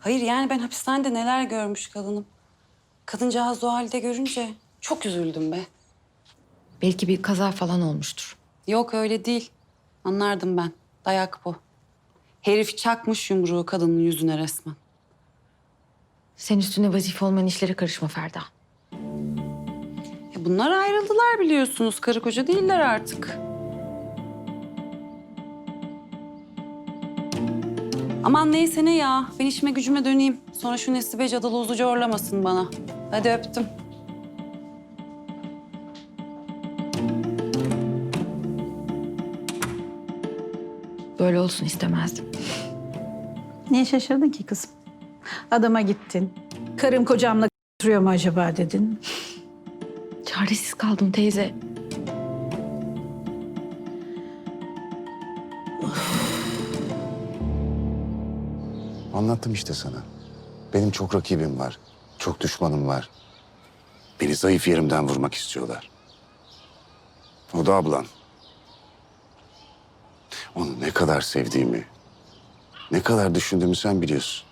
Hayır yani ben hapishanede neler görmüş kadınım. Kadıncağız o halde görünce çok üzüldüm be. Belki bir kaza falan olmuştur. Yok öyle değil. Anlardım ben. Dayak bu. Herif çakmış yumruğu kadının yüzüne resmen. Sen üstüne vazife olmayan işlere karışma Ferda. Ya bunlar ayrıldılar biliyorsunuz. Karı koca değiller artık. Aman neyse ne ya. Ben işime gücüme döneyim. Sonra şu Nesibe cadılı uzucu orlamasın bana. Hadi öptüm. Böyle olsun istemezdim. Niye şaşırdın ki kızım? Adama gittin. Karım kocamla oturuyor mu acaba dedin. Çaresiz kaldım teyze. Anlattım işte sana. Benim çok rakibim var. Çok düşmanım var. Beni zayıf yerimden vurmak istiyorlar. O da ablan. Onu ne kadar sevdiğimi, ne kadar düşündüğümü sen biliyorsun.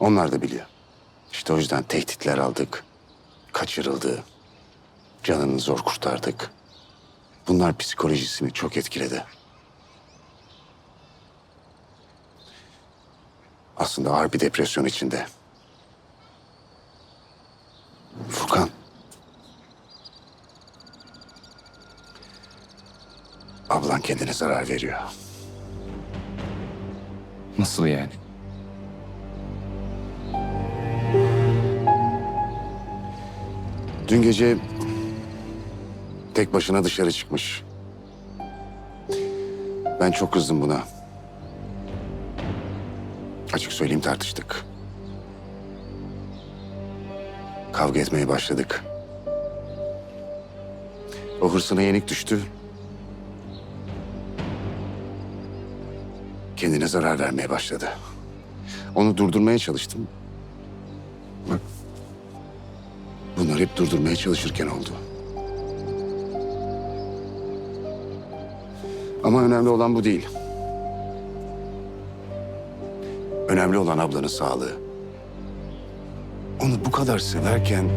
Onlar da biliyor. İşte o yüzden tehditler aldık. Kaçırıldı. Canını zor kurtardık. Bunlar psikolojisini çok etkiledi. Aslında ağır bir depresyon içinde. Furkan. Ablan kendine zarar veriyor. Nasıl yani? Dün gece tek başına dışarı çıkmış. Ben çok kızdım buna. Açık söyleyeyim tartıştık. Kavga etmeye başladık. O hırsına yenik düştü. Kendine zarar vermeye başladı. Onu durdurmaya çalıştım. Bunlar hep durdurmaya çalışırken oldu. Ama önemli olan bu değil. Önemli olan ablanın sağlığı. Onu bu kadar severken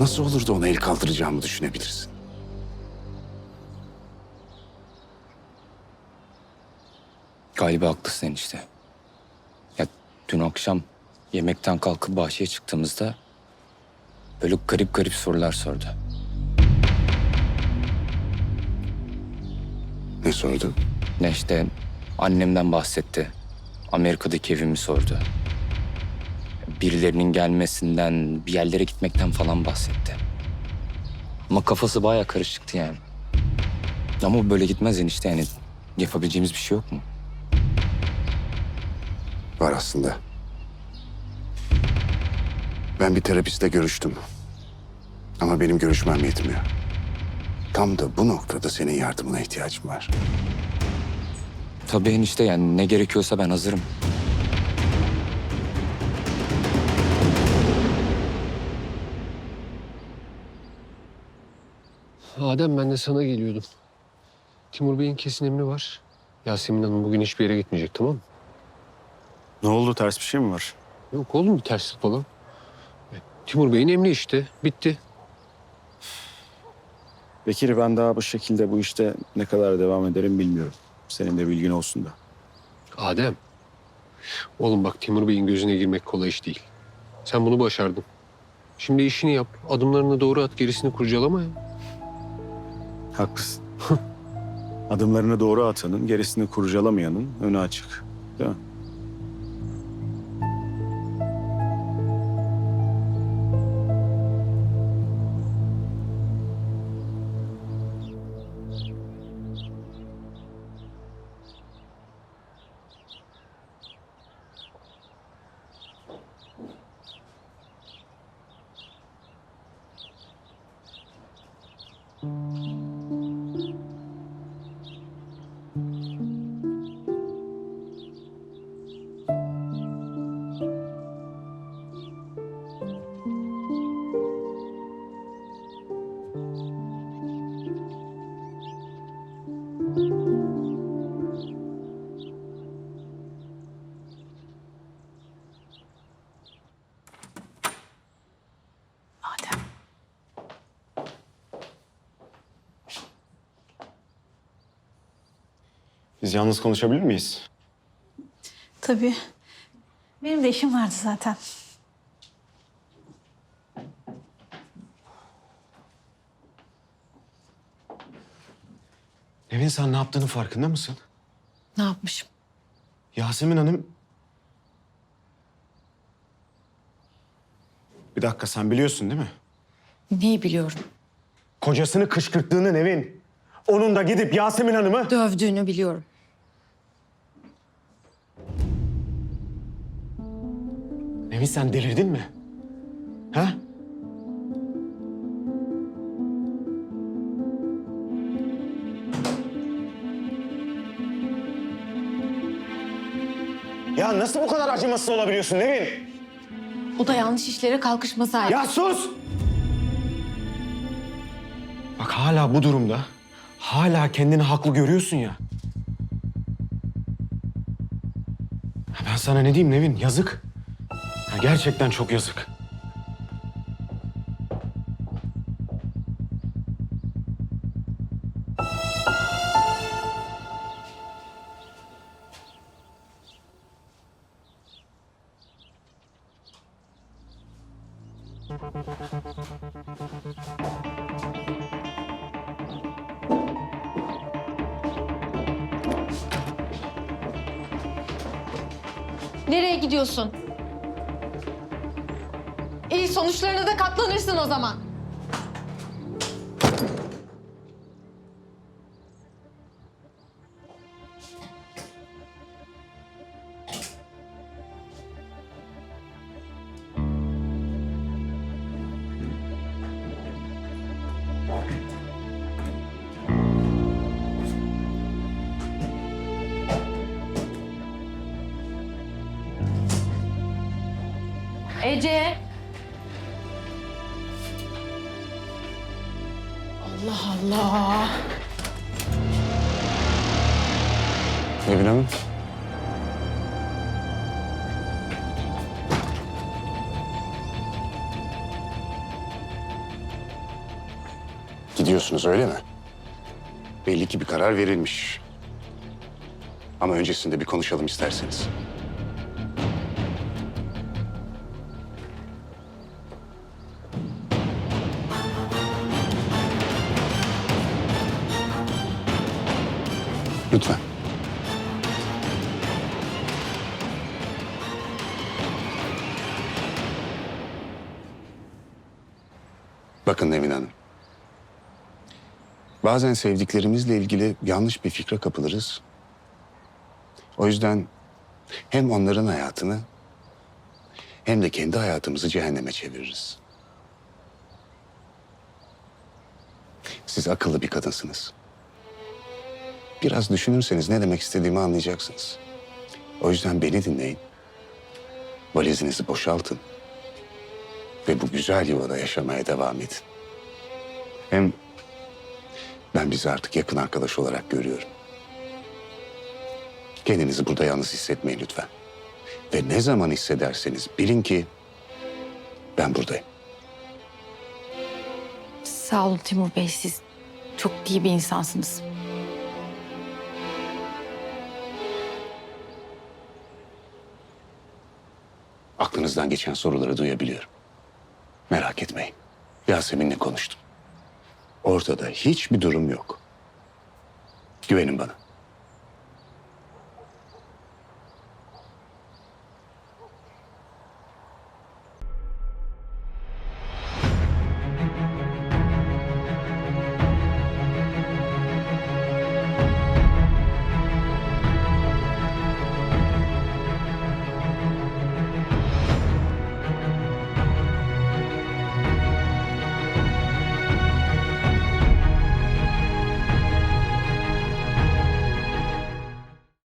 nasıl olur da ona el kaldıracağımı düşünebilirsin. Galiba haklısın enişte. Ya dün akşam yemekten kalkıp bahçeye çıktığımızda böyle garip garip sorular sordu. Ne sordu? Ne işte annemden bahsetti. Amerika'daki evimi sordu. Birilerinin gelmesinden, bir yerlere gitmekten falan bahsetti. Ama kafası bayağı karışıktı yani. Ama böyle gitmez enişte yani. Yapabileceğimiz bir şey yok mu? Var aslında. Ben bir terapistle görüştüm. Ama benim görüşmem yetmiyor. Tam da bu noktada senin yardımına ihtiyacım var. Tabii enişte yani ne gerekiyorsa ben hazırım. Adem ben de sana geliyordum. Timur Bey'in kesin emri var. Yasemin Hanım bugün hiçbir yere gitmeyecek tamam mı? Ne oldu? Ters bir şey mi var? Yok oğlum bir terslik falan. E, Timur Bey'in emri işte. Bitti. Bekir ben daha bu şekilde bu işte ne kadar devam ederim bilmiyorum. Senin de bilgin olsun da. Adem. Oğlum bak Timur Bey'in gözüne girmek kolay iş değil. Sen bunu başardın. Şimdi işini yap. Adımlarını doğru at. Gerisini kurcalama ya. Haklısın. Adımlarını doğru atanın, gerisini kurcalamayanın önü açık. Değil mi? Biz yalnız konuşabilir miyiz? Tabii. Benim de işim vardı zaten. Nevin sen ne yaptığının farkında mısın? Ne yapmışım? Yasemin Hanım... Bir dakika sen biliyorsun değil mi? Neyi biliyorum? Kocasını kışkırttığını Nevin. Onun da gidip Yasemin Hanım'ı... Dövdüğünü biliyorum. Nevin sen delirdin mi? Ha? Ya nasıl bu kadar acımasız olabiliyorsun Nevin? O da yanlış işlere kalkışmasaydı. Ya sus! Bak hala bu durumda. Hala kendini haklı görüyorsun. Ya Ben sana ne diyeyim Nevin? Yazık. Gerçekten çok yazık. Nereye gidiyorsun? İyi sonuçlarına da katlanırsın o zaman. Ece. Allah Allah. Nevin Hanım. Gidiyorsunuz öyle mi? Belli ki bir karar verilmiş. Ama öncesinde bir konuşalım isterseniz. Lütfen. Bakın Nevin Hanım. Bazen sevdiklerimizle ilgili yanlış bir fikre kapılırız. O yüzden hem onların hayatını hem de kendi hayatımızı cehenneme çeviririz. Siz akıllı bir kadınsınız. Biraz düşünürseniz ne demek istediğimi anlayacaksınız. O yüzden beni dinleyin. Valizinizi boşaltın. Ve bu güzel yuvada yaşamaya devam edin. Hem ben bizi artık yakın arkadaş olarak görüyorum. Kendinizi burada yalnız hissetmeyin lütfen. Ve ne zaman hissederseniz bilin ki ben buradayım. Sağ olun Timur Bey siz çok iyi bir insansınız. Aklınızdan geçen soruları duyabiliyorum. Merak etmeyin. Yasemin'le konuştum. Ortada hiçbir durum yok. Güvenin bana.